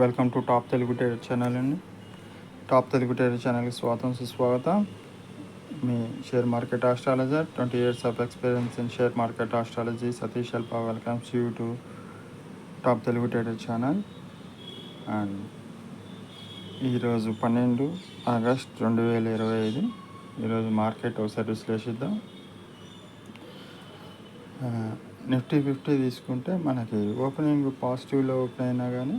Welcome to top Telugu tailor channel అండి. Top Telugu tailor ఛానల్కి స్వాగతం సుస్వాగతం. మీ share market astrologer twenty years of experience in share market astrology Satish అల్ప welcomes you to top Telugu tailor channel. And ఈరోజు పన్నెండు August రెండు వేల ఇరవై ఐదు. ఈరోజు మార్కెట్ ఒకసారి విశ్లేషిద్దాం. నిఫ్టీ ఫిఫ్టీ తీసుకుంటే మనకి ఓపెనింగ్ పాజిటివ్లో ఓపెన్ అయినా కానీ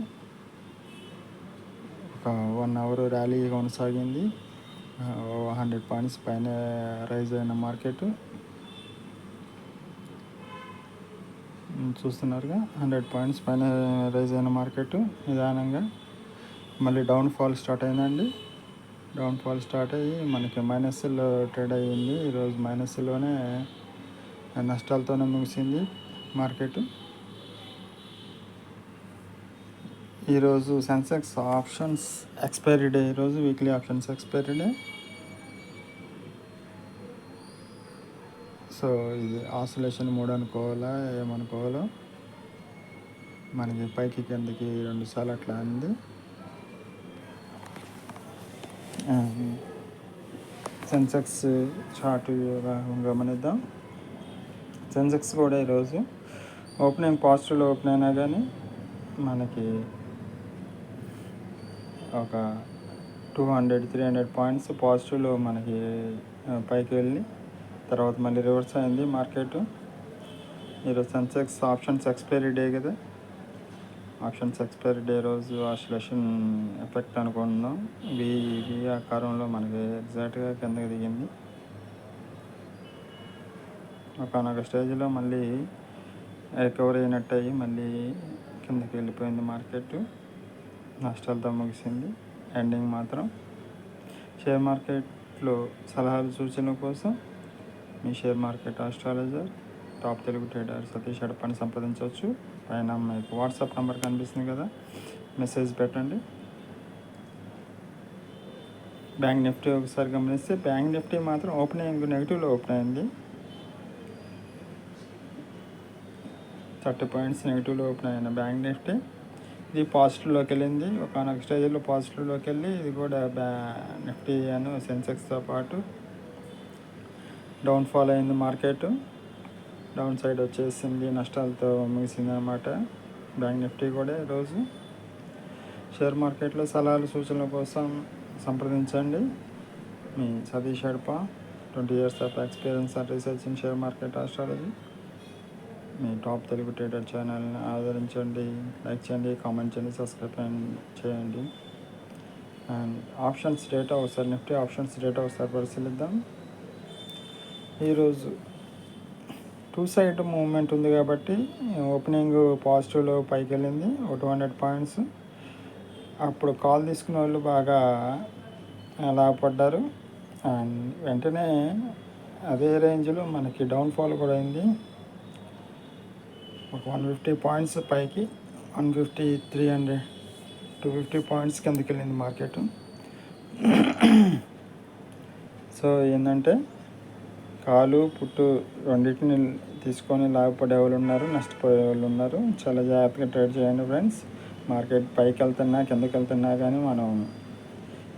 ఒక వన్ అవర్ ర్యాలీ కొనసాగింది. హండ్రెడ్ పాయింట్స్ పైన రైజ్ అయిన మార్కెట్. చూస్తున్నారుగా హండ్రెడ్ పాయింట్స్ పైన రైజ్ అయిన మార్కెట్ నిదానంగా. మళ్ళీ డౌన్ ఫాల్ స్టార్ట్ అయిందండి. డౌన్ ఫాల్ స్టార్ట్ అయ్యి మనకి మైనస్లో ట్రేడ్ అయ్యింది. ఈరోజు మైనస్లోనే నష్టాలతోనే ముగిసింది మార్కెట్. ఈరోజు సెన్సెక్స్ ఆప్షన్స్ ఎక్స్పైరీ డే ఈరోజు weekly options expiry day. So ఇది ఆసోలేషన్ మూడు అనుకోవాలా ఏమనుకోవాలో మనకి పైకి కిందకి రెండు సార్లు అట్లా అంది. సెన్సెక్స్ చార్ట్ గమనిద్దాం. సెన్సెక్స్ కూడా ఈరోజు ఓపెనింగ్ పాజిటివ్లో ఓపెన్ అయినా కానీ మనకి ఒక two hundred three hundred points పాజిటివ్లో మనకి పైకి వెళ్ళి తర్వాత మళ్ళీ రివర్స్ అయింది మార్కెట్. ఈరోజు సెన్సెక్స్ ఆప్షన్స్ ఎక్స్పైరీ డే కదా. ఆప్షన్స్ ఎక్స్పైరీ డే రోజు ఆసిలేషన్ ఎఫెక్ట్ అనుకుంటున్నాం. వి వి ఆకారంలో మనకి ఎగ్జాక్ట్గా కిందకి దిగింది. ఒకనొక స్టేజ్లో మళ్ళీ రికవరీ అయినట్టు అయ్యి మళ్ళీ కిందకి వెళ్ళిపోయింది మార్కెట్. నష్టాలతో ముగిసింది. ఎండింగ్ మాత్రం. షేర్ మార్కెట్లో సలహాలు సూచనల కోసం మీ share market astrologer top Telugu trader Satish అడపని సంప్రదించవచ్చు. పైన మీకు వాట్సాప్ నెంబర్ కనిపిస్తుంది కదా. మెసేజ్ పెట్టండి. బ్యాంక్ నిఫ్టీ ఒకసారి గమనిస్తే బ్యాంక్ నిఫ్టీ మాత్రం ఓపెన్ అయింది నెగిటివ్లో ఓపెన్ అయింది. థర్టీ పాయింట్స్ నెగిటివ్లో ఓపెన్ అయిన బ్యాంక్ నిఫ్టీ ఇది పాజిటివ్లోకి వెళ్ళింది. ఒక స్టేజ్లో పాజిటివ్లోకి వెళ్ళి ఇది కూడా బ్యా నిఫ్టీ అను సెన్సెక్స్తో పాటు డౌన్ ఫాల్ అయింది మార్కెట్. డౌన్ సైడ్ వచ్చేసింది నష్టాలతో ముగిసింది అనమాట బ్యాంక్ నిఫ్టీ కూడా ఈరోజు షేర్ మార్కెట్లో సలహాలు సూచనల కోసం సంప్రదించండి. మీ Satish Hadapa twenty years of experience and research in share market astrology. Me top Telugu trader ఛానల్ని ఆదరించండి లైక్ చేయండి కామెంట్ చేయండి సబ్స్క్రైబ్ చేయండి. అండ్ ఆప్షన్స్ డేటా ఒకసారి నిఫ్టీ ఆప్షన్స్ డేటా ఒకసారి పరిశీలిద్దాం. ఈరోజు టూ సైడ్ మూమెంట్ ఉంది కాబట్టి ఓపెనింగ్ పాజిటివ్లో పైకి వెళ్ళింది ఒక టూ హండ్రెడ్ పాయింట్స్. అప్పుడు కాల్ తీసుకున్న వాళ్ళు బాగా లాభపడ్డారు అండ్ వెంటనే అదే రేంజ్లో మనకి డౌన్ఫాల్ కూడా అయింది. ఒక వన్ ఫిఫ్టీ పాయింట్స్ పైకి one fifty three hundred two fifty points కిందకి వెళ్ళింది మార్కెట్. సో ఏంటంటే కాలు పుట్టు రెండింటిని తీసుకొని లాభపడే వాళ్ళు ఉన్నారు నష్టపోయే వాళ్ళు ఉన్నారు. చాలా జాగ్రత్తగా ట్రేడ్ చేయండి ఫ్రెండ్స్. మార్కెట్ పైకి వెళ్తున్నా కిందకి వెళ్తున్నా కానీ మనం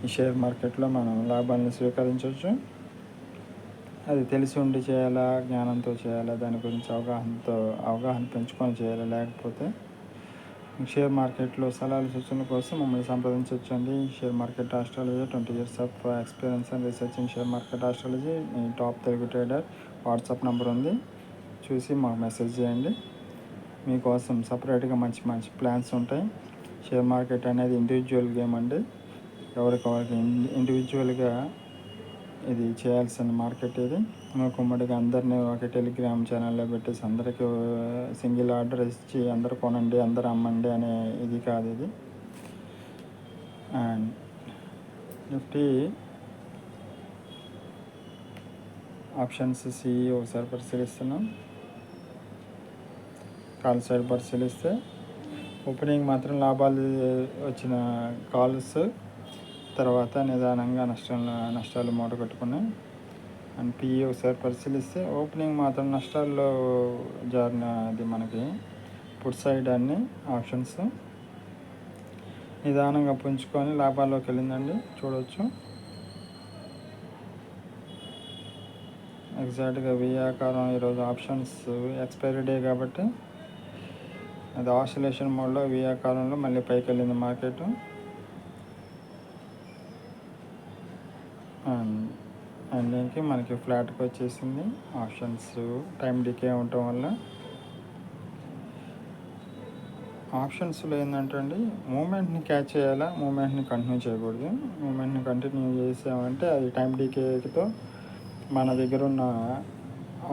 ఈ షేర్ మార్కెట్లో మనం లాభాలను స్వీకరించవచ్చు. అది తెలిసి ఉండి చేయాలా జ్ఞానంతో చేయాలా దాని గురించి అవగాహనతో అవగాహన పెంచుకొని చేయాలా లేకపోతే షేర్ మార్కెట్లో సలహాలు సూచనల కోసం మమ్మల్ని సంప్రదించవచ్చండి share market astrology twenty years of experience and research in share market astrology. Me top Telugu trader WhatsApp number ఉంది. చూసి మాకు మెసేజ్ చేయండి. మీకోసం సపరేట్గా మంచి మంచి ప్లాన్స్ ఉంటాయి. షేర్ మార్కెట్ అనేది ఇండివిజువల్ గేమ్ అండి. ఎవరికి వాళ్ళకి ఇండివిజువల్గా ఇది చేయాల్సిన మార్కెట్ ఇది. కుమ్మడిగా అందరినీ ఒక టెలిగ్రామ్ ఛానల్లో పెట్టేసి అందరికీ సింగిల్ ఆర్డర్ ఇచ్చి అందరు కొనండి అందరు అమ్మండి అనే ఇది కాదు ఇది. అండ్ నిఫ్టీ ఆప్షన్స్ సి ఒకసారి పరిశీలిస్తున్నాం. కాల్ సైడ్ పరిశీలిస్తే ఓపెనింగ్ మాత్రం లాభాలు వచ్చిన కాల్స్ తర్వాత నిదానంగా నష్టాలు నష్టాలు మూట కట్టుకున్నాయి అండ్ పిఈ ఒకసారి పరిశీలిస్తే ఓపెనింగ్ మాత్రం నష్టాల్లో జారిన అది మనకి పుట్ సైడ్ అన్ని ఆప్షన్స్ నిదానంగా పుంజుకొని లాభాల్లోకి వెళ్ళిందండి. చూడవచ్చు ఎగ్జాక్ట్గా వి ఆకారం ఈరోజు ఆప్షన్స్ ఎక్స్పైరీ డే కాబట్టి అది ఆసిలేషన్ మోడ్లో వి ఆకారంలో మళ్ళీ పైకి వెళ్ళింది మార్కెట్ అండ్ ఎండింగ్కి మనకి ఫ్లాట్కి వచ్చేసింది. ఆప్షన్స్ టైం డికే ఉండటం వల్ల. ఆప్షన్స్లో ఏంటంటే అండి మూమెంట్ని క్యాచ్ చేయాలా? మూమెంట్ని కంటిన్యూ చేయకూడదు. మూమెంట్ని కంటిన్యూ చేసామంటే అది టైం డికేతో మన దగ్గర ఉన్న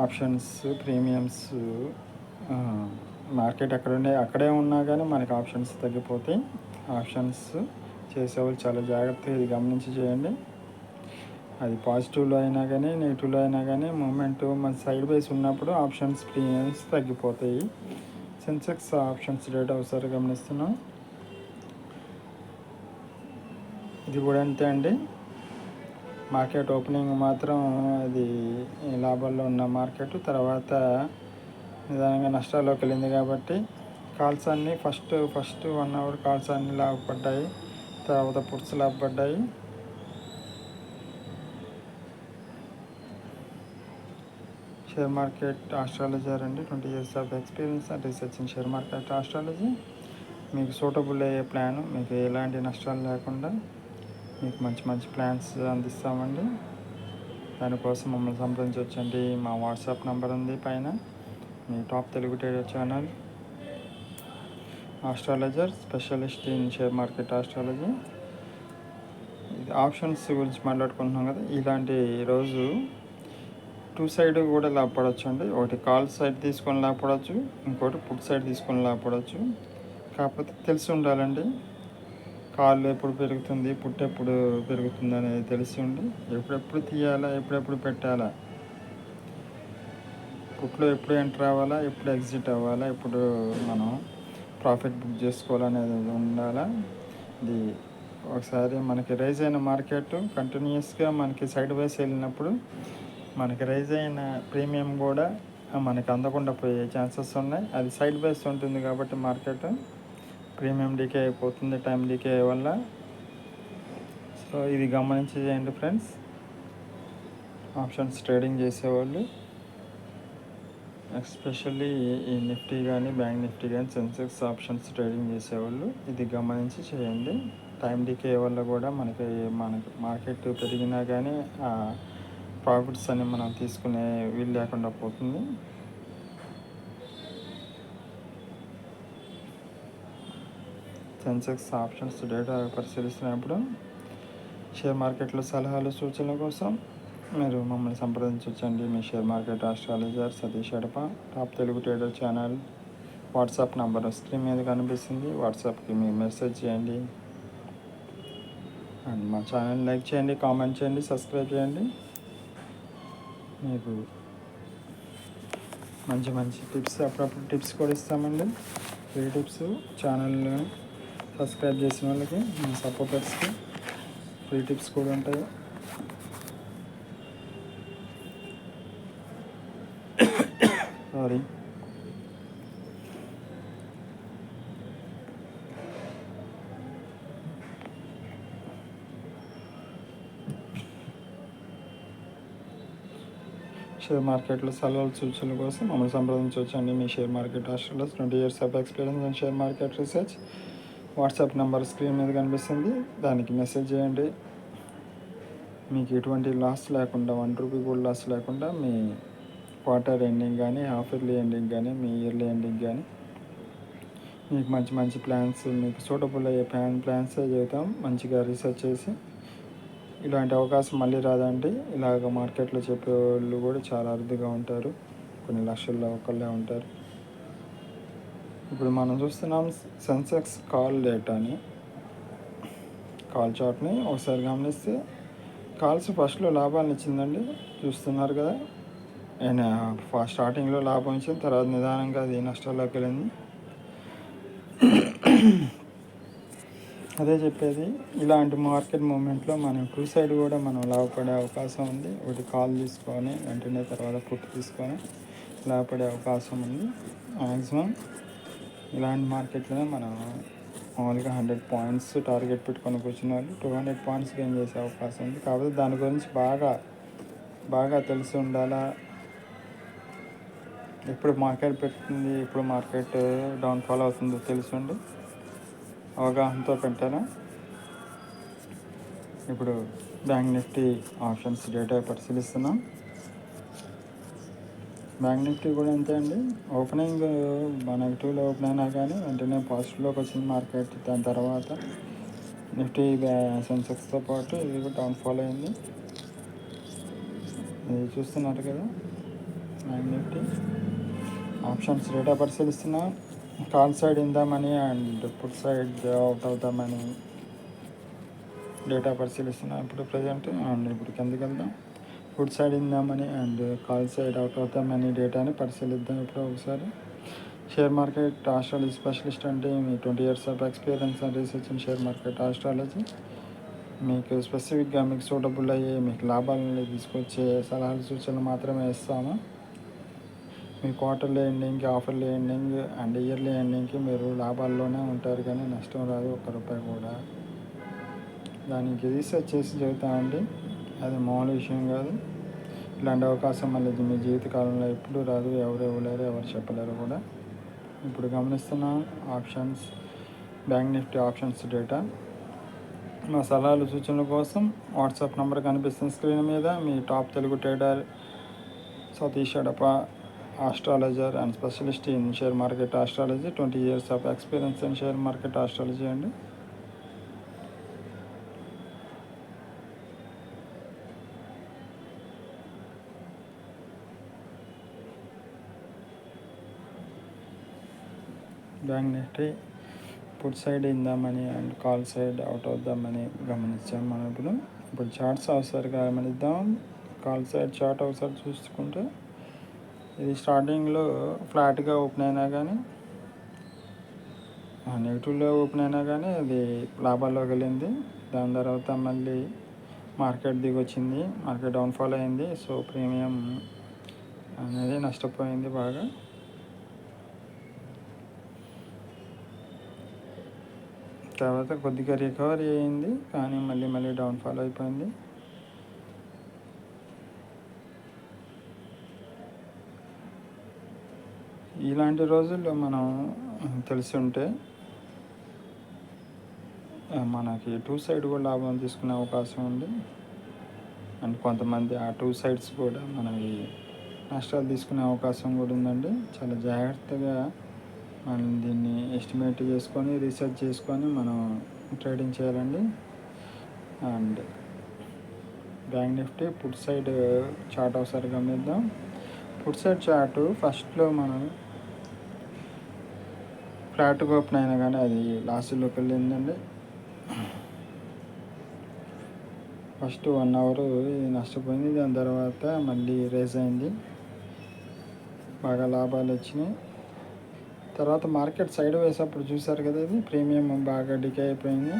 ఆప్షన్స్ ప్రీమియమ్స్ మార్కెట్ ఎక్కడ ఉండే అక్కడే ఉన్నా కానీ మనకి ఆప్షన్స్ తగ్గిపోతాయి. ఆప్షన్స్ చేసేవాళ్ళు చాలా జాగ్రత్తగా ఇది గమనించి చేయండి. అది పాజిటివ్లో అయినా కానీ నెగిటివ్లో అయినా కానీ మూమెంట్ మన సైడ్ వైస్ ఉన్నప్పుడు ఆప్షన్స్ ప్రీమియమ్స్ తగ్గిపోతాయి. సెన్సెక్స్ ఆప్షన్స్ రేట్ ఒకసారి గమనిస్తున్నాం. ఇది కూడా అంతే అండి. మార్కెట్ ఓపెనింగ్ మాత్రం అది లాభాల్లో ఉన్న మార్కెట్. తర్వాత నిదానంగా నష్టాల్లోకి వెళ్ళింది కాబట్టి కాల్స్ అన్నీ first first one hour calls అన్నీ లాభపడ్డాయి. తర్వాత పుట్స్ లాభపడ్డాయి. షేర్ మార్కెట్ ఆస్ట్రాలజర్ అండి. Twenty years of experience and research in share market astrology. మీకు సూటబుల్ అయ్యే ప్లాన్ మీకు ఎలాంటి నష్టాలు లేకుండా మీకు మంచి మంచి ప్లాన్స్ అందిస్తామండి. దానికోసం మమ్మల్ని సంప్రదించవచ్చండి మా వాట్సాప్ నెంబర్ ఉంది పైన. మీ top Telugu trader channel. Astrologer specialist in share market astrology. ఇది ఆప్షన్స్ గురించి మాట్లాడుకుంటున్నాం కదా. ఇలాంటి రోజు టూ సైడ్ కూడా లాభపడవచ్చు అండి. ఒకటి కాల్ సైడ్ తీసుకొని లాభపడవచ్చు ఇంకోటి పుట్ సైడ్ తీసుకొని లాభపడవచ్చు కాకపోతే తెలిసి ఉండాలండి. కాళ్ళు ఎప్పుడు పెరుగుతుంది పుట్టు ఎప్పుడు పెరుగుతుంది అనేది తెలిసి ఉండి ఎప్పుడెప్పుడు తీయాలా ఎప్పుడెప్పుడు పెట్టాలా పుట్లో ఎప్పుడు ఎంటర్ అవ్వాలా ఎప్పుడు ఎగ్జిట్ అవ్వాలా ఎప్పుడు మనం ప్రాఫిట్ బుక్ చేసుకోవాలనేది ఉండాలా. ఇది ఒకసారి మనకి రైజ్ అయిన మార్కెట్ కంటిన్యూస్గా మనకి సైడ్ వైస్ వెళ్ళినప్పుడు మనకి రైజ్ అయిన ప్రీమియం కూడా మనకి అందకుండా పోయే ఛాన్సెస్ ఉన్నాయి. అది సైడ్ బైస్ ఉంటుంది కాబట్టి మార్కెట్ ప్రీమియం డీకే అయిపోతుంది టైం డీకే వల్ల. సో ఇది గమనించి చేయండి ఫ్రెండ్స్. ఆప్షన్స్ ట్రేడింగ్ చేసేవాళ్ళు. ఎస్పెషల్లీ ఈ నిఫ్టీ కానీ బ్యాంక్ నిఫ్టీ కానీ సెన్సెక్స్ ఆప్షన్స్ ట్రేడింగ్ చేసేవాళ్ళు. ఇది గమనించి చేయండి. టైం డీకే వల్ల కూడా మనకి మనకి మార్కెట్ పెరిగినా కానీ ప్రాఫిట్స్ అని మనం తీసుకునే వీలు లేకుండా పోతుంది. సెన్సెక్స్ ఆప్షన్స్ డేటా పరిశీలిస్తున్నప్పుడు షేర్ మార్కెట్లో సలహాలు సూచనల కోసం మీరు మమ్మల్ని సంప్రదించవచ్చండి మీ share market astrologer Satish Edapa top Telugu trader channel WhatsApp number screen మీద కనిపిస్తుంది. వాట్సాప్కి మీరు మెసేజ్ చేయండి. అండ్ మా ఛానల్ లైక్ చేయండి కామెంట్ చేయండి సబ్స్క్రైబ్ చేయండి. మీకు మంచి మంచి టిప్స్ అప్పుడప్పుడు టిప్స్ కూడా ఇస్తామండి. ఫ్రీ టిప్స్ ఛానల్ సబ్స్క్రైబ్ చేసిన వాళ్ళకి మా సపోర్టర్స్కి ఫ్రీ టిప్స్ కూడా ఉంటాయి. సారీ షేర్ మార్కెట్లో సలహాలు సూచనల కోసం మమ్మల్ని సంప్రదించవచ్చండి మీ షేర్ మార్కెట్ హాస్టల్లో twenty years of experience and share market research. WhatsApp number screen మీద కనిపిస్తుంది. దానికి మెసేజ్ చేయండి. మీకు ఎటువంటి లాస్ లేకుండా వన్ రూపీ కూడా లాస్ లేకుండా మీ క్వార్టర్ ఎండింగ్ కానీ హాఫ్ ఇయర్లీ ఎండింగ్ కానీ మీ ఇయర్లీ ఎండింగ్ కానీ మీకు మంచి మంచి ప్లాన్స్ మీకు సూటబుల్ అయ్యే ప్లాన్ ప్లాన్సే చెబుతాం మంచిగా రీసెర్చ్ చేసి ఇలాంటి అవకాశం మళ్ళీ రాదండి ఇలాగ మార్కెట్లో చెప్పేవాళ్ళు కూడా చాలా అరుదుగా ఉంటారు. కొన్ని లక్షల్లో ఒకళ్ళే ఉంటారు. ఇప్పుడు మనం చూస్తున్నాం సెన్సెక్స్ కాల్ డేటాని. కాల్ చార్ట్ని ఒకసారి గమనిస్తే కాల్స్ ఫస్ట్లో లాభాలను ఇచ్చిందండి. చూస్తున్నారు కదా. ఆయన స్టార్టింగ్లో లాభం ఇచ్చింది తర్వాత నిదానంగా అది నష్టాల్లోకి వెళ్ళింది. అదే చెప్పేది ఇలాంటి మార్కెట్ మూమెంట్లో మనం టూ సైడ్ కూడా మనం లాభపడే అవకాశం ఉంది. ఒకటి కాల్ తీసుకొని వెంటనే తర్వాత పుట్టు తీసుకొని లాభపడే అవకాశం ఉంది. మ్యాక్సిమం ఇలాంటి మార్కెట్లోనే మనం మామూలుగా హండ్రెడ్ పాయింట్స్ టార్గెట్ పెట్టుకొని కూర్చున్న వాళ్ళు టూ హండ్రెడ్ పాయింట్స్ గెయిన్ చేసే అవకాశం ఉంది. కాకపోతే దాని గురించి బాగా బాగా తెలిసి ఉండాలా? ఎప్పుడు మార్కెట్ పెడుతుంది ఎప్పుడు మార్కెట్ డౌన్ఫాల్ అవుతుందో తెలిసి ఉండి అవగాహనతో పెట్టాను ఇప్పుడు బ్యాంక్ నిఫ్టీ ఆప్షన్స్ డేటా పరిశీలిస్తున్నాం. బ్యాంక్ నిఫ్టీ కూడా అంతే అండి. ఓపెనింగ్ నెగిటివ్లో ఓపెన్ అయినా కానీ వెంటనే పాజిటివ్లోకి వచ్చింది మార్కెట్. దాని తర్వాత నిఫ్టీ సెన్సెక్స్తో పాటు ఇది కూడా డౌన్ఫాల్ అయింది. ఇది చూస్తున్నారు కదా Bank Nifty. Options data పరిశీలిస్తున్నాం. Call side in the money and put side out of the money data పరిశీలిస్తున్నాం ఇప్పుడు ప్రజెంట్ అండ్ ఇప్పుడు కిందకి వెళ్దాం. Put side in the money and call side out of the money డేటాని పరిశీలిద్దాం ఇప్పుడు ఒకసారి. Share market astrology specialist అంటే మీ twenty years of experience and research in share market astrology. మీకు స్పెసిఫిక్గా మీకు సూటబుల్ అయ్యే మీకు లాభాలని తీసుకొచ్చే సలహాలు సూచనలు మాత్రమే ఇస్తాము. మీ క్వార్టర్లీ ఎండింగ్కి ఆఫర్లీ ఎండింగ్ అండ్ ఇయర్లీ ఎండింగ్కి మీరు లాభాల్లోనే ఉంటారు కానీ నష్టం రాదు ఒక్క రూపాయి కూడా. దానికి రీసెర్చ్ చేసి చెబుతామండి అది మామూలు విషయం కాదు. ఇలాంటి అవకాశం మళ్ళీ మీ జీవితకాలంలో ఎప్పుడు రాదు ఎవరు ఇవ్వలేరు ఎవరు చెప్పలేరు కూడా. ఇప్పుడు గమనిస్తున్నాం options Bank Nifty options data మా సలహాలు సూచనల కోసం వాట్సాప్ నెంబర్ కనిపిస్తుంది స్క్రీన్ మీద. మీ top Telugu trader Satish Adapa astrologer and specialist in share market astrology twenty years of experience in share market astrology అండి. Bank Nifty put side in the money and call side out of the money గమనించాం మనం ఇప్పుడు. ఇప్పుడు charts ఒకసారి గమనిద్దాం call side chart ఒకసారి చూసుకుంటే ఇది స్టార్టింగ్లో ఫ్లాట్గా ఓపెన్ అయినా కానీ నెగిటివ్లో ఓపెన్ అయినా కానీ అది లాభాల్లోకి వెళ్ళింది. దాని తర్వాత మళ్ళీ మార్కెట్ దిగొచ్చింది. మార్కెట్ డౌన్ఫాల్ అయింది. సో ప్రీమియం అనేది నష్టపోయింది బాగా. తర్వాత కొద్దిగా రికవరీ అయింది. కానీ మళ్ళీ మళ్ళీ డౌన్ఫాల్ అయిపోయింది. ఇలాంటి రోజుల్లో మనం తెలిసి ఉంటే మనకి టూ సైడ్ కూడా లాభం తీసుకునే అవకాశం ఉంది. అండ్ కొంతమంది ఆ టూ సైడ్స్ కూడా మనకి నష్టాలు తీసుకునే అవకాశం కూడా ఉందండి. చాలా జాగ్రత్తగా మనం దీన్ని ఎస్టిమేట్ చేసుకొని రీసెర్చ్ చేసుకొని మనం ట్రేడింగ్ చేయాలండి. And Bank Nifty put side chart ఒకసారి గమనిద్దాం. పుట్ సైడ్ చార్ట్ ఫస్ట్లో మనం ఫ్లాట్గా ఓపెన్ అయినా కానీ అది లాస్ట్లోకి వెళ్ళిందండి ఫస్ట్ వన్ అవర్ నష్టపోయింది. దాని తర్వాత మళ్ళీ రేజ్ అయింది. బాగా లాభాలు వచ్చినాయి. తర్వాత మార్కెట్ సైడ్ వేసేప్పుడు చూసారు కదా ఇది ప్రీమియం బాగా డికే అయిపోయింది.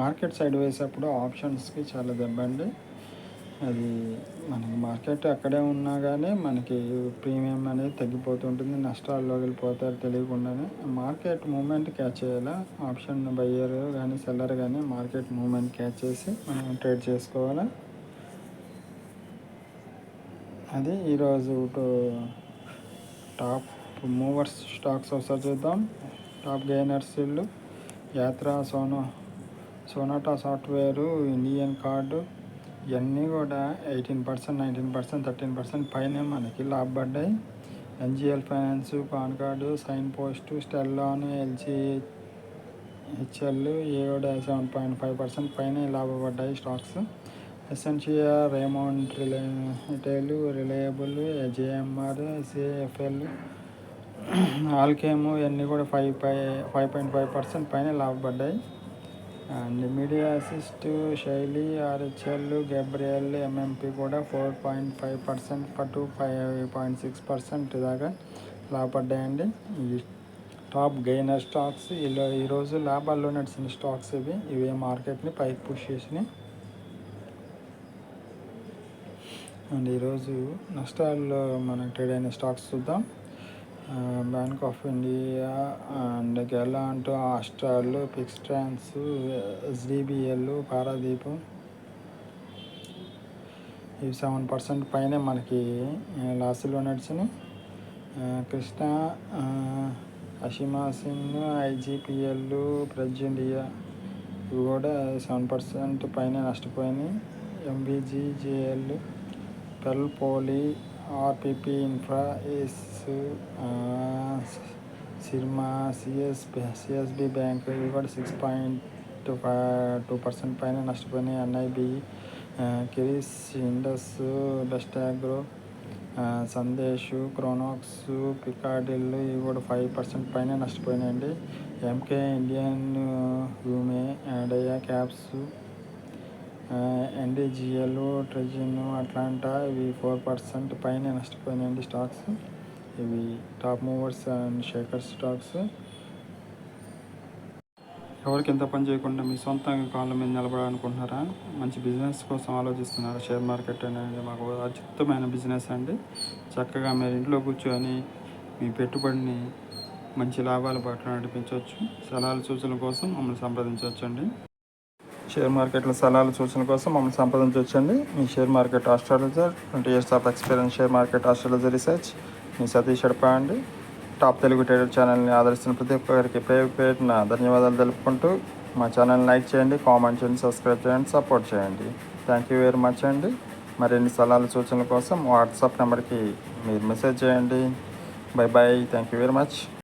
మార్కెట్ సైడ్ వేసేప్పుడు ఆప్షన్స్కి చాలా దెబ్బ అండి. అది మనకి మార్కెట్ అక్కడే ఉన్నా కానీ మనకి ప్రీమియం అనేది తగ్గిపోతుంటుంది. నష్టాల్లో వెళ్ళిపోతారు తెలియకుండానే. మార్కెట్ మూమెంట్ క్యాచ్ చేయాలా? ఆప్షన్ బయ్యర్ కానీ సెల్లర్ కానీ మార్కెట్ మూమెంట్ క్యాచ్ చేసి మనం ట్రేడ్ చేసుకోవాలి? అది ఈరోజు టాప్ మూవర్స్ స్టాక్స్ ఒకసారి చూద్దాం. టాప్ గెయినర్స్ ఇల్లు యాత్ర సోనో సోనాటా సాఫ్ట్వేరు ఇండియన్ కార్డు ఇవన్నీ కూడా eighteen percent nineteen percent thirteen percent పైన మనకి లాభపడ్డాయి NGL finance pan card sign post స్టెల్ loan LG HL ఏ కూడా సెవెన్ పాయింట్ ఫైవ్ పర్సెంట్ పైన లాభపడ్డాయి స్టాక్స్. ఎస్ఎన్షియా Raymond relay retail reliable JMR CFL Alkem ఇవన్నీ కూడా ఫైవ్ పై ఫైవ్ పాయింట్ ఫైవ్ పర్సెంట్ పైన లాభపడ్డాయి అండ్ మీడియా అసిస్ట్ శైలి ఆర్హెచ్ఎల్ గబ్రియల్ ఎంఎంపి కూడా four point five percent to five point six percent దాకా లాభపడ్డాయండి. ఈ టాప్ గెయినర్ స్టాక్స్ ఇలా ఈరోజు లాభాల్లో నడిచిన స్టాక్స్ ఇవి. ఇవే మార్కెట్ని పైకి పుష్ చేసినాయి. అండ్ ఈరోజు నష్టాల్లో మనం ట్రేడ్ అయిన స్టాక్స్ చూద్దాం. Bank of India and Gallant హాస్టాల్ ఫిక్స్ ట్రాన్స్ ఎస్డిబిఎల్ పారాదీప్ ఇవి సెవెన్ పర్సెంట్ పైన మనకి లాస్లో నడిచినాయి. కృష్ణ కృష్ణ అషిమాసిన్ ఐజీపీఎల్ ప్రజ్ ఇండియా ఇవి కూడా సెవెన్ పర్సెంట్ పైన నష్టపోయినాయి. ఎంబీజీజేఎల్ పెల్ poly RPP infra S Syrma CSB CSB Bank ఇవి కూడా సిక్స్ పాయింట్ టూ పర్సెంట్ పైన నష్టపోయినాయి. ఎన్ఐబి కిరీస్ ఇండస్ బెస్ట్ అగ్రో సందేశ్ క్రోనాక్స్ పికాడిల్ ఇవి కూడా ఫైవ్ పర్సెంట్ పైన నష్టపోయినాయండి. ఎంకే ఇండియన్ హ్యూమే డయా క్యాప్స్ ఎన్డీజీఎల్ ట్రెజిన్ అట్లాంటా ఇవి ఫోర్ పర్సెంట్ పైన నష్టపోయినాయండి స్టాక్స్. ఇవి top movers and shaker stocks. ఎవరికి ఎంత పని చేయకుండా మీ సొంతంగా కాళ్ళ మీద నిలబడాలనుకుంటున్నారా? మంచి బిజినెస్ కోసం ఆలోచిస్తున్నారా? షేర్ మార్కెట్ అనేది మాకు అద్భుతమైన బిజినెస్ అండి. చక్కగా మీరు ఇంట్లో కూర్చొని మీ పెట్టుబడిని మంచి లాభాల పట్ల నడిపించవచ్చు. సలహాల సూచనల కోసం మమ్మల్ని సంప్రదించవచ్చు అండి షేర్ మార్కెట్లో సలహాలు సూచన కోసం మమ్మల్ని సంప్రదించవచ్చండి మీ share market astrologer twenty years of experience share market astrologer research. మీ సతీష్ అడపా అండి టాప్ తెలుగు ట్రేడర్ ఛానల్ని ఆదరిస్తున్న ప్రతి ఒక్కరికి పేరు పేరున ధన్యవాదాలు తెలుపుకుంటూ మా ఛానల్ని లైక్ చేయండి కామెంట్ చేయండి సబ్స్క్రైబ్ చేయండి సపోర్ట్ చేయండి. థ్యాంక్ యూ వెరీ మచ్ అండి. మరిన్ని సలహాలు సూచనల కోసం వాట్సాప్ నెంబర్కి మీరు మెసేజ్ చేయండి. Bye bye thank you very much